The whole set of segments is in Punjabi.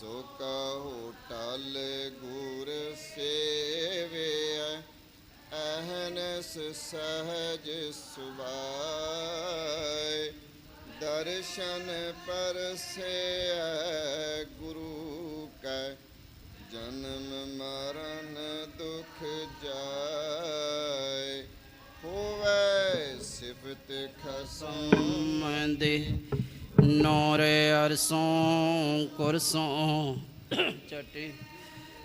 ਸੋ ਕਹੋ ਟਲ ਗੁਰ ਸੇਵਿਆ ਅਹਨਸ ਸਹਜ ਸੁਭਾਏ ਦਰਸ਼ਨ ਪਰਸੈ ਗੁਰੂ ਕੈ, ਜਨਮ ਮਰਨ ਦੁਖ ਜਾਏ ਹੋਵੇ ਸਿਫਤ ਖਸਮ ਮੰਦੇ ਨੋਰੇ ਅਰਸੋਂ ਕੁਰਸੋਂ ਚਟੇ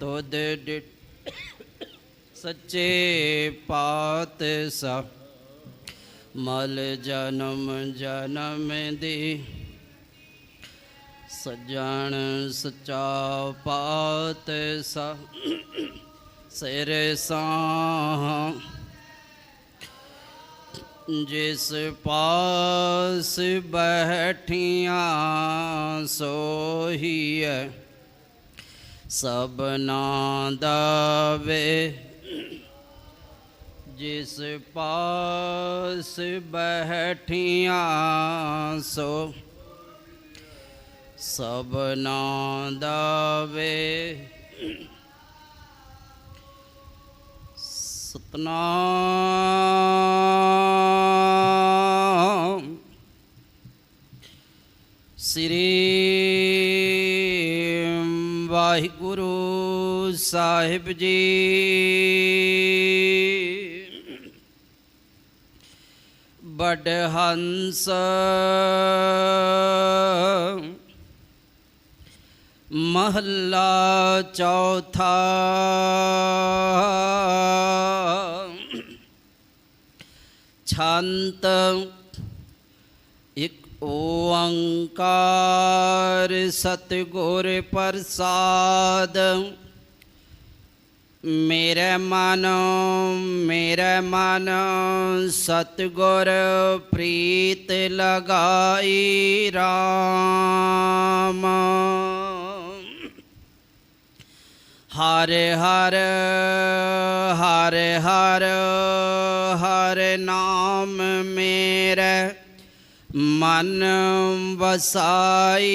ਤੋਦ ਡਿ ਸੱਚੇ ਪਾਤ ਸਾ ਮਲ ਜਨਮ ਜਨਮ ਦੀ ਸਜਣ ਸਚਾ ਪਾਤ ਸਾ ਸਿਰ ਸਾਹ ਜਿਸ ਪਾਸ ਬੈਠੀਆਂ ਸੋਹੀਐ, ਸਭਨਾ ਦਾ ਵੇ ਜਿਸ ਪਾਸ ਬੈਠੀਆਂ ਸੋ, ਸਭਨਾ ਦਾ ਵੇ ਸਤਨਾਮ। ਸ੍ਰੀ ਵਾਹਿਗੁਰੂ ਸਾਹਿਬ ਜੀ ਬੜ ਹੰਸ ਮਹੱਲਾ ਚੌਥਾ ਛੰਤ ਇਕ ਓੰਕਾਰ ਸਤਿਗੁਰ ਪ੍ਰਸਾਦ। ਮੇਰੇ ਮਨ ਮੇਰੇ ਮਨ ਸਤਿਗੁਰ ਪ੍ਰੀਤ ਲਗਾਈ ਰਾਮ। ਹਰ ਹਰ ਹਰ ਹਰ ਹਰ ਨਾਮ ਮੇਰੇ ਮਨ ਵਸਾਈ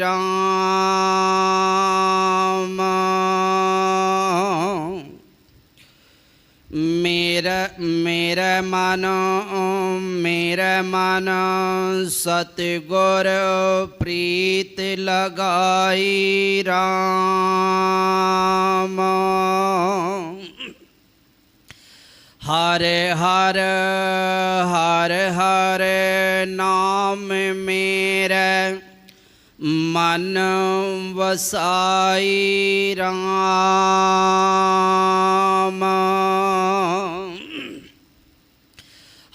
RAM ਮੇਰਾ ਮੇਰਾ ਮਨ ਮੇਰਾ ਮਨ ਸਤਿਗੁਰ ਪ੍ਰੀਤ ਲਗਾਈ ਰਾਮ। ਹਰ ਹਰ ਹਰ ਹਰ ਨਾਮ ਮੇਰੇ, ਮਨ ਵਸਾਈ ਰਾਮ।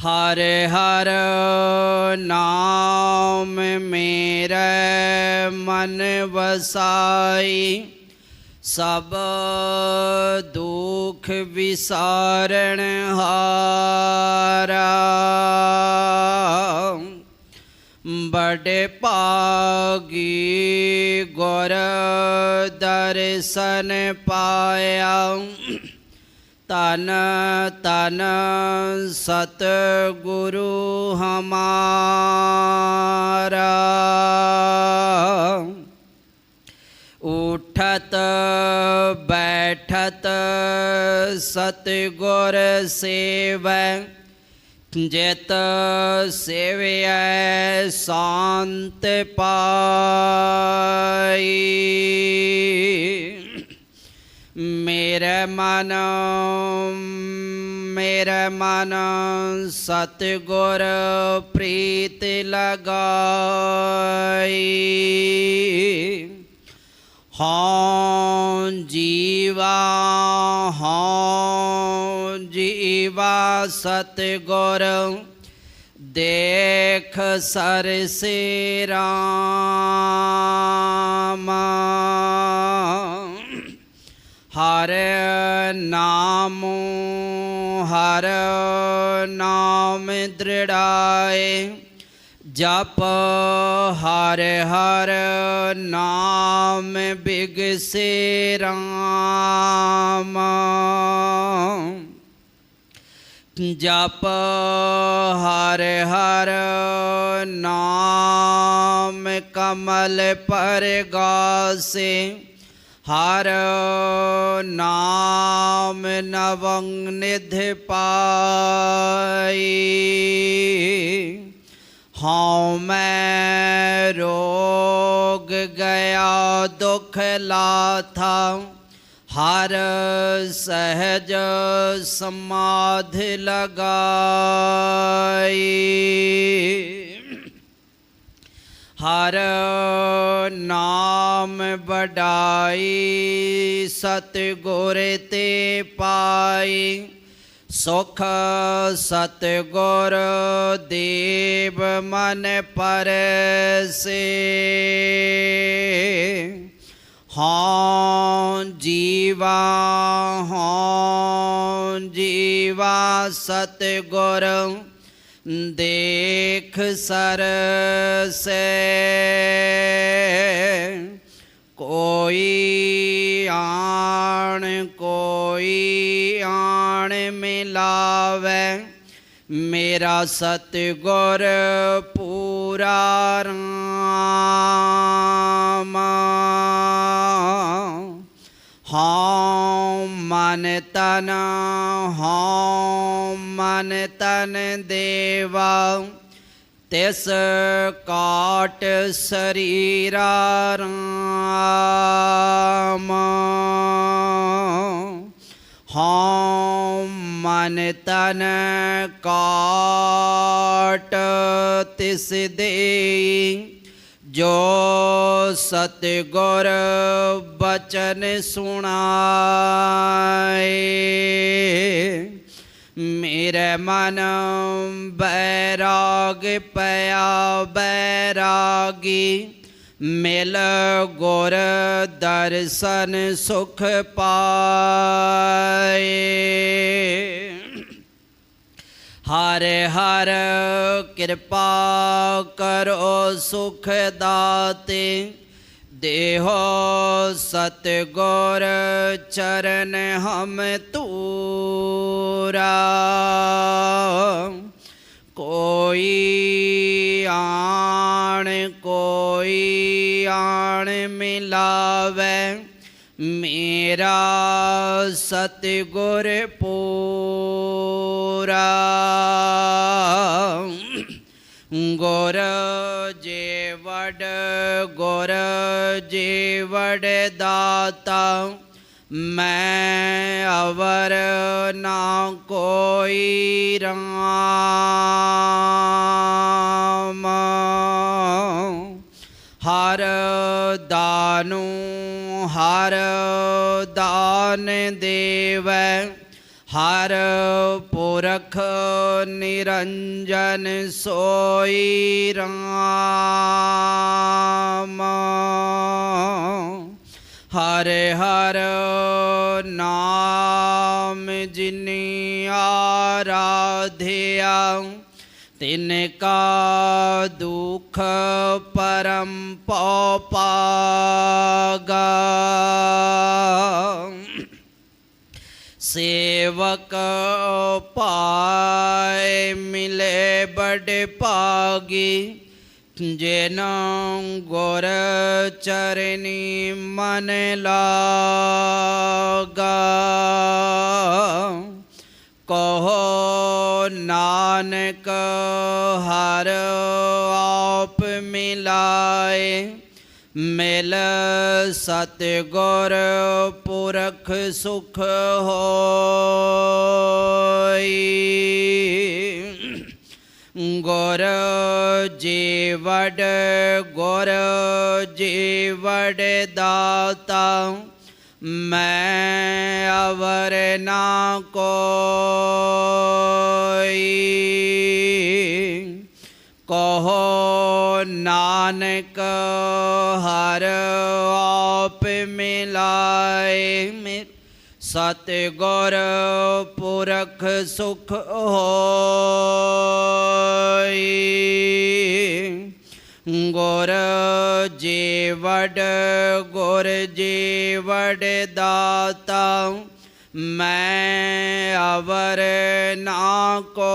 ਹਰ ਹਰ ਨਾਮ ਮੇਰੇ, ਮਨ ਵਸਾਈ, ਸਭ ਦੁਖ ਵਿਸਾਰਣ ਹਾਰਾ। ਬੜੇ ਭਾਗੀ ਗੁਰ ਦਰਸ਼ਨ ਪਾਇਆ। ਤਨ ਤਨ ਸਤ ਗੁਰੂ ਹਮਾਰਾ। ਉਠਤ ਬੈਠਤ ਸਤਿਗੁਰ ਸੇਵੈ ਜਿਤ ਸੇਵਿਐ ਸ਼ਾਂਤ ਪਾਈ। ਮੇਰੇ ਮਨ ਮੇਰੇ ਮਨ ਸਤਿਗੁਰ ਪ੍ਰੀਤ ਲਗਾਈ। ਹਾਂ ਜੀਵਾ ਹਾਂ ਜੀਵਾ ਸਤਿਗੁਰ ਦੇਖ ਸਰਸੇ ਰਾਮ। ਹਰ ਨਾਮ ਹਰ ਨਾਮ ਦ੍ਰਿੜਾਏ। ਜਪ ਹਰ ਹਰ ਨਾਮ ਬਿਗਸੇ ਰਾਮ ਜਪ ਹਰ ਹਰ ਨਾਮ ਕਮਲ ਪਰਗਾਸੇ। ਹਰ ਨਾਮ ਨਵੰ ਨਿਧ ਪਾਈ। ਹਉ ਮੈਂ ਰੋਗ ਗਿਆ, ਦੁਖ ਲਾਥਾ। ਹਰ ਸਹਿਜ ਸਮਾਧ ਲਗਾਈ। ਹਰ ਨਾਮ ਵਡਾਈ, ਸਤਿਗੁਰ ਤੇ ਪਾਈ। ਸੁਖ ਸਤਿਗੁਰ ਦੇਵ ਮਨ ਪਰਸੇ। ਹਾਂ ਜੀਵਾ ਹਾਂ ਜੀਵਾ ਸਤਿਗੁਰ, ਦੇਖ ਸਰਸੇ। ਕੋਈ ਆਣ, ਕੋਈ ਮਿਲਾਵੇ ਮੇਰਾ ਸਤਿਗੁਰ ਪੂਰਾ ਰਾਮ। ਹਉ ਮਨ ਤਨ, ਹਉ ਮਨ ਤਨ ਦੇਵਾ। ਤਿਸ ਕਾਟ ਸਰੀਰਾ ਰਾਮ। ਹਉ ਮਨ ਤਨ ਕਾਟ ਤਿਸ ਦੇ ਜੋ ਸਤਿਗੁਰ ਬਚਨ ਸੁਣਾਏ। ਮੇਰੇ ਮਨ ਬੈਰਾਗ ਪਿਆ ਬੈਰਾਗੀ ਮਿਲ ਗੁਰ ਦਰਸ਼ਨ ਸੁਖ ਪਾਏ। ਹਰ ਹਰ ਕਿਰਪਾ ਕਰੋ ਸੁਖ ਦਾਤੇ, ਦੇਹੋ ਸਤਿਗੁਰ ਚਰਨ ਹਮ ਤੂਰਾ। ਕੋਈ ਆਣ ਕੋਈ ਆਣ ਮਿਲਾਵੇ। ਮੇਰਾ ਸਤਿਗੁਰ ਪੂਰਾ। ਗੁਰ ਜੇ ਗੁਰ ਜੇ ਦਾਤਾ। ਮੈਂ ਅਵਰ ਨਾ ਕੋਈ ਰਾਮ। ਹਰ ਦਾਨੂ, ਹਰ ਦਾਨ ਦੇਵੈ। ਹਰ ਪੁਰਖ ਨਿਰੰਜਨ ਸੋਈ ਰਾਮ। ਹਰ ਹਰ ਨਾਮ ਜਿਨੀ ਆਰਾਧਿਆ ਤਿਨ ਕਾ ਦੁਖ ਪਰਮ ਪਉ ਪਾਗਾ। ਸੇਵਕ ਪਾਏ ਮਿਲੇ ਬੜ ਪਾਗੀ ਜਿਨ ਗੁਰ ਚਰਨੀ ਮਨ ਲਾਗਾ। ਕਹੋ ਨਾਨਕ ਹਰ ਆਪ ਮਿਲਾਏ, ਮਿਲ ਸਤ ਸਤਿਗੁਰ ਪੁਰਖ ਸੁਖ ਹੋਈ। ਗੁਰ ਜੀ ਵਡ ਗੁਰ ਜੀ ਵਡ ਦਾਤਾ, ਮੈਂ ਅਵਰ ਨਾ ਕੋਈ। ਕਹੋ ਨਾਨਕ ਹਰ ਆਪ ਮਿਲਾਏ ਮੇ ਸਤਿਗੁਰ ਪੁਰਖ ਸੁਖ ਹੋਈ। ਗੁਰ ਜੀ ਵਡ ਗੁਰ ਜੀ ਦਾਤਾ ਮੈਂ ਅਵਰ ਨਾ ਕੋ